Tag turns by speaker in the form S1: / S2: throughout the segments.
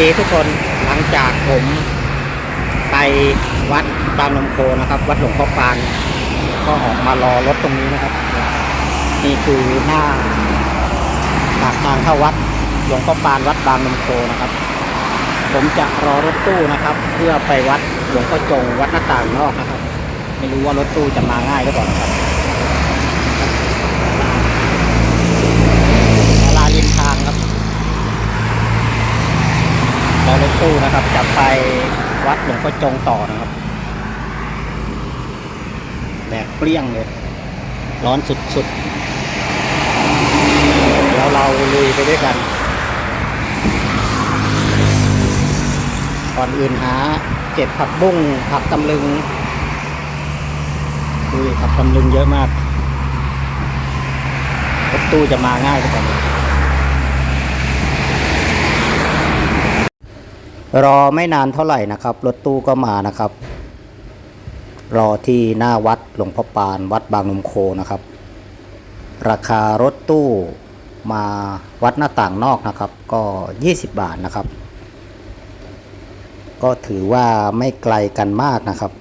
S1: ดีทุกคนหลังจากผมไปวัดบางนมโคนะครับ วัดหลวงพ่อปานก็ออกมารอรถตรงนี้นะครับ นี่คือหน้าปากทางเข้าวัดหลวงพ่อปานวัดบางนมโคนะครับ ผมจะรอรถตู้นะครับ เพื่อไปวัดหลวงพ่อจงวัดหน้าต่างนอกนะครับ ไม่รู้ว่ารถตู้จะมาง่ายหรือเปล่านะครับศาลาริมทางครับ รถตู้นะครับ จะไปวัดหลวงพ่อจงต่อนะครับแดดเปรี้ยงเลย ร้อนสุดๆเดี๋ยวเราลุยไปด้วยกัน ก่อนอื่นหาเก็บผักบุ้งผักตำลึงดูผักตำลึงเยอะมากรถตู้จะมาง่ายกว่านี้ รอไม่นานเท่าไหร่นะครับรถตู้ก็มานะครับ รอที่หน้าวัดหลวงพ่อปานวัดบางนมโคนะครับ ราคารถตู้มาวัดหน้าต่างนอกนะครับ ก็ 20 บาทนะครับ ก็ถือว่าไม่ไกลกันมากนะครับ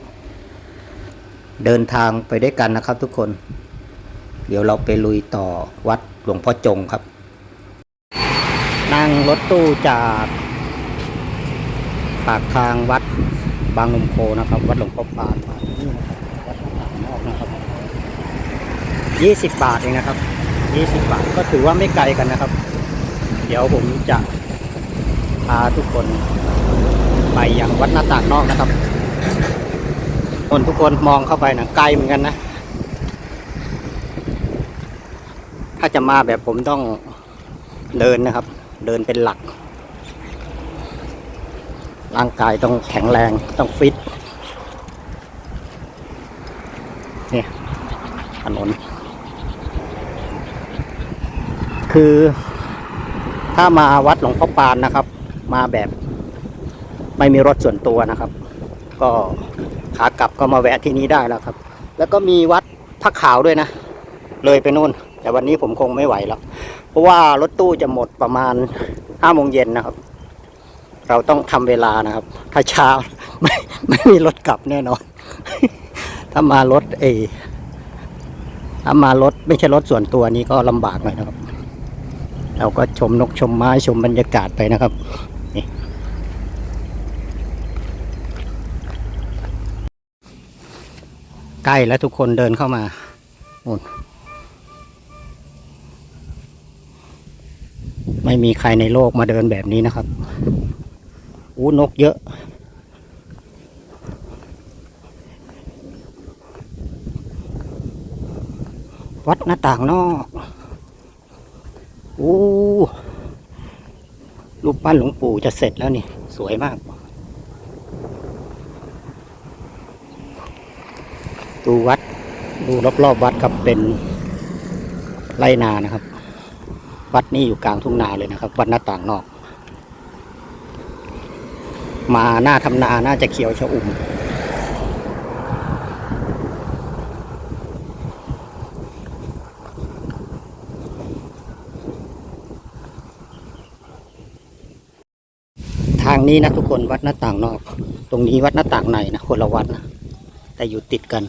S1: เดินทางไปด้วยกันนะครับทุกคน เดี๋ยวเราไปลุยต่อวัดหลวงพ่อจงครับ นั่งรถตู้จาก ปากทางวัดบางนมโคนะครับ วัดหลวงพ่อปานมาที่นี่นะครับวัดหน้าต่างนอกนะครับยี่สิบบาทเองนะครับยี่สิบบาทก็ถือว่าไม่ไกลกันนะครับ เดี๋ยวผมจะพาทุกคนไปยังวัดหน้าต่างนอกนะครับ คนทุกคนมองเข้าไปนะไกลเหมือนกันนะ ถ้าจะมาแบบผมต้องเดินนะครับ เดินเป็นหลัก ร่างกายต้องแข็งแรงต้องฟิตนี่ถนน คือถ้ามาวัดหลวงพ่อปานนะครับ มาแบบไม่มีรถส่วนตัวนะครับ ก็ขากลับก็มาแวะที่นี้ได้แล้วครับ แล้วก็มีวัดพระขาวด้วยนะ เลยไปนู่น แต่วันนี้ผมคงไม่ไหวแล้ว เพราะว่ารถตู้จะหมดประมาณห้าโมงเย็นนะครับ เราต้องทำเวลานะครับ ถ้าเช้าไม่ไม่มีรถกลับแน่นอน ถ้ามารถเอถ้ามารถไม่ใช่รถส่วนตัวนี้ก็ลำบากหน่อยนะครับ เราก็ชมนกชมไม้ชมบรรยากาศไปนะครับนี่ใกล้แล้วทุกคนเดินเข้ามานู่นไม่มีใครในโลกมาเดินแบบนี้นะครับ อู้นกเยอะ วัดหน้าต่างนอกอู้รูปปั้นหลวงปู่จะเสร็จแล้วนี่ สวยมาก ดูวัด ดูรอบๆวัดครับเป็นไรนานะครับ วัดนี้อยู่กลางทุ่งนาเลยนะครับ วัดหน้าต่างนอก มาหน้าทำนาน่าจะเขียวชะอุ่ม ทางนี้นะทุกคนวัดหน้าต่างนอก ตรงนี้วัดหน้าต่างในนะคนละวัดนะ แต่อยู่ติดกัน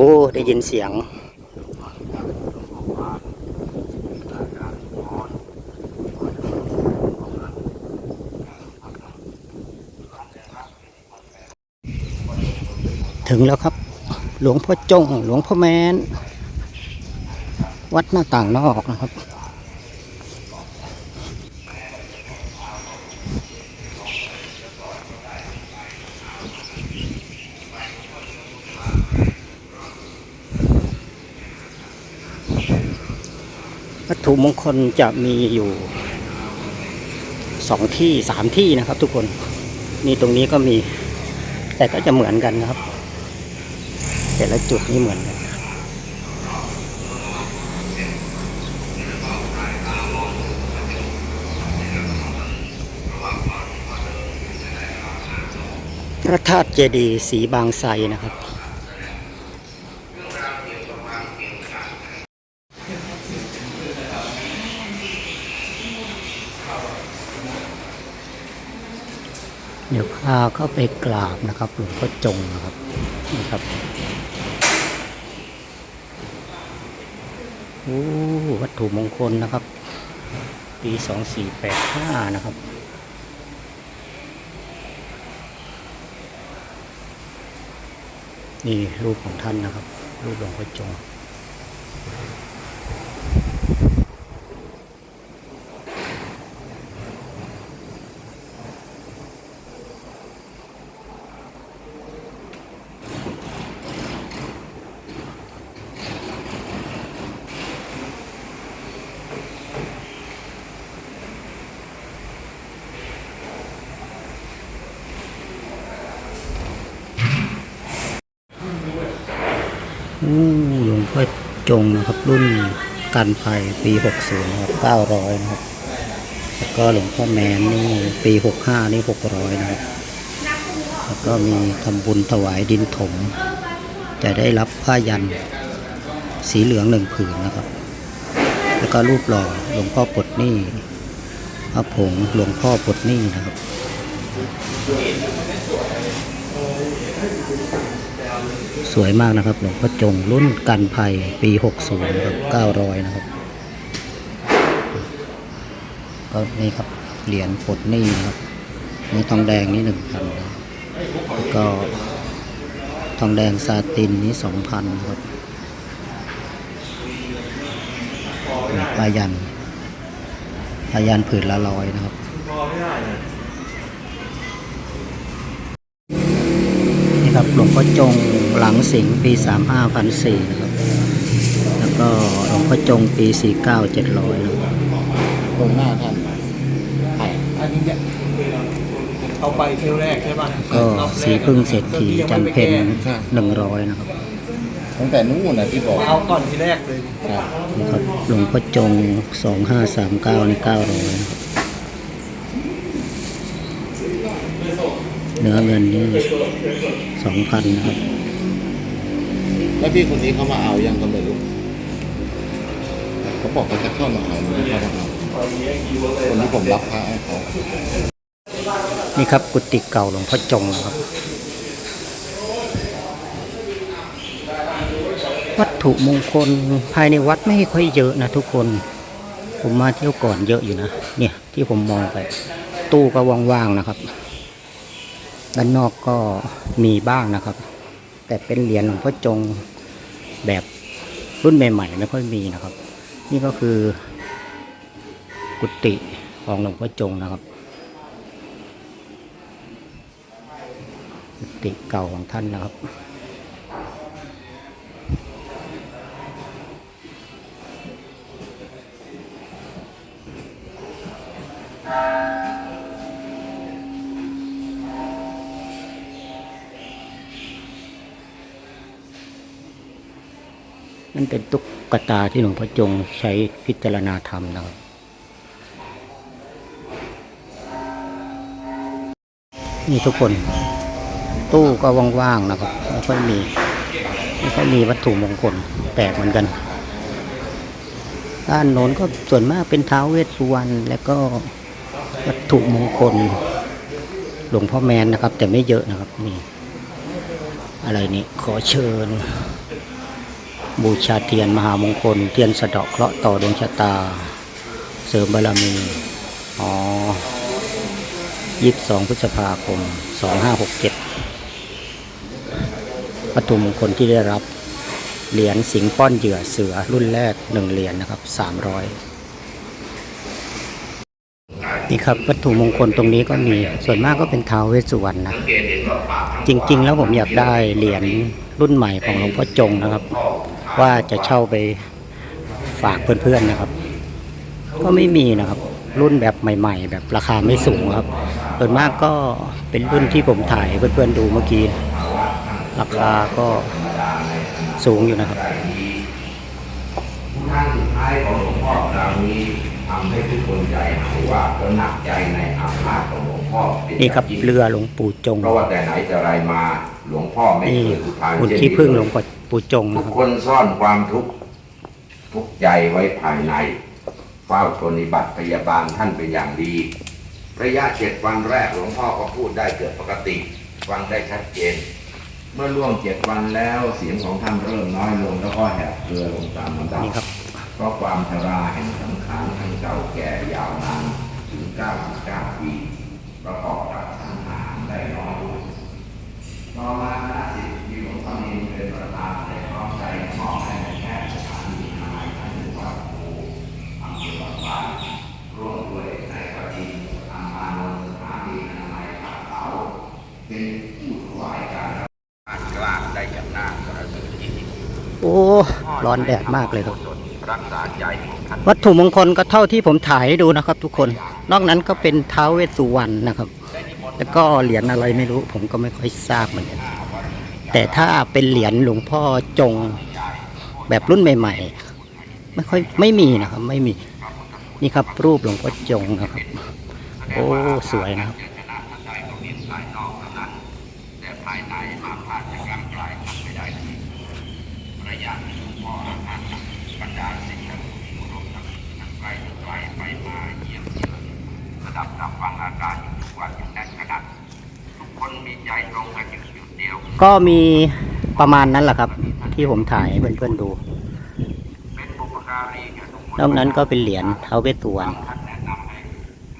S1: อ้ได้ยินเสียง ถึงแล้วครับ หลวงพ่อจง หลวงพ่อแมน วัดหน้าต่างนอกนะครับ วัตถุมงคลจะมีอยู่สองที่สามที่นะครับ ทุกคนนี่ตรงนี้ก็มี แต่ก็จะเหมือนกันนะครับ แต่ละจุดนี่เหมือนกันพระธาตุเจดีย์สีบางไทรนะครับ เดี๋ยว พาเข้าไปกราบนะครับหลวงพ่อจงนะครับนะครับโอ้วัตถุมงคลนะครับ ปีสองสี่แปดห้านะครับนี่รูปของท่านนะครับ รูปหลวงพ่อจง อู้หลวงพ่อจงนะครับรุ่นกันภัยปี60นะครับ900นะครับ แล้วก็หลวงพ่อแมนนี่ปี65นี่600นะครับ แล้วก็มีทำบุญถวายดินถม จะได้รับผ้ายันสีเหลืองหนึ่งผืนนะครับ แล้วก็รูปหล่อหลวงพ่อปดนี้พระผงหลวงพ่อปดนี้นะครับ สวยมากนะครับหลวงพ่อจงรุ่นกันภัยปี 60นะครับ900 นะครับ ก็นี่ครับเหรียญปลดหนี้นะครับนี่ทองแดงนี่หนึ่งพันแล้วก็ทองแดงซาตินนี่สองพันครับปลายันปลายันผืนละร้อยนะครับ นี่ครับหลวงพ่อจงหลังสิงห์ปีสามห้าพันสี่นะครับแล้วก็หลวงพ่อจงปีสี่เก้าเจ็ดร้อยนะครับ
S2: ตรงหน้าท่านใช่
S3: อันนี้เนี่ยเอาไปเที่ยวแรกใช่ป่ะ
S1: ก็สีพึ่งเศรษฐีจันเพนหนึ่งร้อยนะครับ
S2: ตั้งแต่นู้นนะที่บอก
S3: มาเอาก่อนที่แรกเลย
S2: ครับ
S1: นี่ครับหลวงพ่อจงสองห้าสามเก้านี่เก้าร้อยนะครับเนื้อเงินนี่ สองพันนะครับ
S2: แล้วพี่คนนี้เขามาเอายังก็ไม่รู้เขาบอกเขาจะเข้ามาเอาไม่เข้ามาเอาคนที่ผมรับพระให้เขา
S1: นี่ครับกุฏิเก่าหลวงพ่อจงนะครับ วัตถุมงคลภายในวัดไม่ค่อยเยอะนะทุกคน ผมมาเที่ยวก่อนเยอะอยู่นะ เนี่ยที่ผมมองไป ตู้ก็ว่างๆนะครับ ด้านนอกก็มีบ้างนะครับ แต่เป็นเหรียญหลวงพ่อจงแบบรุ่นใหม่ๆไม่ค่อยมีนะครับ นี่ก็คือกุฏิของหลวงพ่อจงนะครับกุฏิเก่าของท่านนะครับ นั่นเป็นตุ๊กตาที่หลวงพ่อจงใช้พิจารณาธรรมนะครับนี่ทุกคน ตู้ก็ว่างๆนะครับไม่ค่อยมีไม่ค่อยมีวัตถุมงคลแปลกเหมือนกันด้านโน้นก็ส่วนมากเป็นท้าวเวสสุวรรณแล้วก็วัตถุมงคล หลวงพ่อแมนนะครับ แต่ไม่เยอะนะครับนี่อะไรนี่ขอเชิญ บูชาเทียนมหามงคล เทียนสะเดาะเคราะห์ต่อดวงชะตา เสริมบารมี อ๋อยี่สิบสองพฤษภาคมสองห้าหกเจ็ดวัตถุมงคลที่ได้รับเหรียญสิงป้อนเหยื่อเสือรุ่นแรกหนึ่งเหรียญนะครับสามร้อยนี่ครับวัตถุมงคลตรงนี้ก็มีส่วนมากก็เป็นท้าวเวสสุวรรณนะ จริง ๆ แล้วผมอยากได้เหรียญรุ่นใหม่ของหลวงพ่อจงนะครับ ว่าจะเช่าไปฝากเพื่อนๆนะครับ ก็ไม่มีนะครับ รุ่นแบบใหม่ ๆ แบบราคาไม่สูงครับส่วนมากก็เป็นรุ่นที่ผมถ่ายให้เพื่อนๆดูเมื่อกี้ราคาก็สูงอยู่นะครับ
S4: ทางสุดท้ายของหลวงพ่อคราวนี้ทำให้ทุกคนใจหายว่าก็หนักใจในอาภาษของหลวงพ่อพ่อเป็น
S1: นี่ครับ
S4: จง
S1: เรือหลวงปู่จง
S4: เพราะว่าแต่ไหนแต่ไรมาหลวงพ่อไม่
S1: นี่
S4: เคยอุทาน
S1: หุ่น
S4: เช่น
S1: ขี้
S4: นี้
S1: ผึ้งหล
S4: เล
S1: วง
S4: ย
S1: ปู่จง
S4: ทุ
S1: นะ
S4: ก
S1: ครับ
S4: คนซ่อนความทุกข์ทุกข์ใจไว้ภายในเฝ้าปฏิบัติพยาบาลท่านเป็นอย่างดี ระยะเจ็ดวันแรกหลวงพ่อก็พูดได้เกิดปกติ ฟังได้ชัดเจน เมื่อล่วงเจ็ดวันแล้วเสียงของท่านเริ่มน้อยลงแล้วก็แหบเกลือลงตามลำดับ
S1: นี่ครับ
S4: เพราะความชราแห่งสังขารทั้งเก่าแก่ยาวนานถึง99ปีประกอบกับสังขารได้น้อยลงต่อมาคณะสิทธิ์ที่หลวงพ่อนินเป็นประธานได้พร้อมใจมอบให้ในแพทย์สถานีอนามัยท่านหนึ่งว่าโอ้อำเภอวัดบางร่วมด้วยนายปฏิอามานนท์สถานีอนามัยปากเขาเป็นผู้ถวายการรับการกล้าได้จากหน้ากระสือที่
S1: โอ้ ร้อนแดดมากเลยครับ วัตถุมงคลก็เท่าที่ผมถ่ายให้ดูนะครับ ทุกคน นอกนั้นก็เป็นท้าวเวสสุวรรณนะครับ แล้วก็เหรียญอะไรไม่รู้ ผมก็ไม่ค่อยทราบเหมือนกันแต่ถ้าเป็นเหรียญหลวงพ่อจงแบบรุ่นใหม่ๆ ไม่ค่อยไม่มีนะครับ ไม่มี นี่ครับรูปหลวงพ่อจงนะครับ โอ้ สวยนะครับ
S4: แต่ภายในมาผ่านจากร่างกายทำไม่ได้ทีระยะที่หลวงพ่อท่านบรรดาสิ่งทั้งผู้รวมทั้งทั้งไกลทั้งไกลไปมาเยี่ยมเยือนระ ดับรับฟังอาการอยู่ทุกวันอยู่แน่นขนาดทุกคนมีใจตรงกันอยู่จุดเดียว
S1: ก็มีประมาณนั้นแหละครับ ที่ผมถ่ายให้เพื่อนๆดู
S4: เป็นบุพการีแก่ทุกคน
S1: นอกนั้นก็เป็นเหรียญท้าวเวสสุวรรณ
S4: ท่านแนะนำให้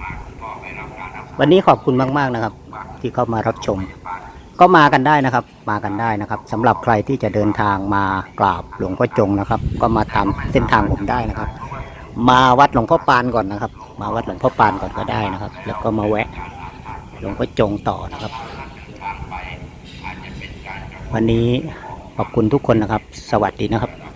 S4: พาคุณพ่อไปรับการรักษา
S1: วันนี้ขอบคุณมากๆนะครับ ที่เข้ามารับชม ก็มากันได้นะครับ มากันได้นะครับสำหรับใครที่จะเดินทางมากราบหลวงพ่อจงนะครับ ก็มาตามเส้นทางผมได้นะครับ มาวัดหลวงพ่อปานก่อนนะครับ มาวัดหลวงพ่อปานก่อนก็ได้นะครับ แล้วก็มาแวะหลวงพ่อจงต่อนะครับ วันนี้ขอบคุณทุกคนนะครับ สวัสดีนะครับ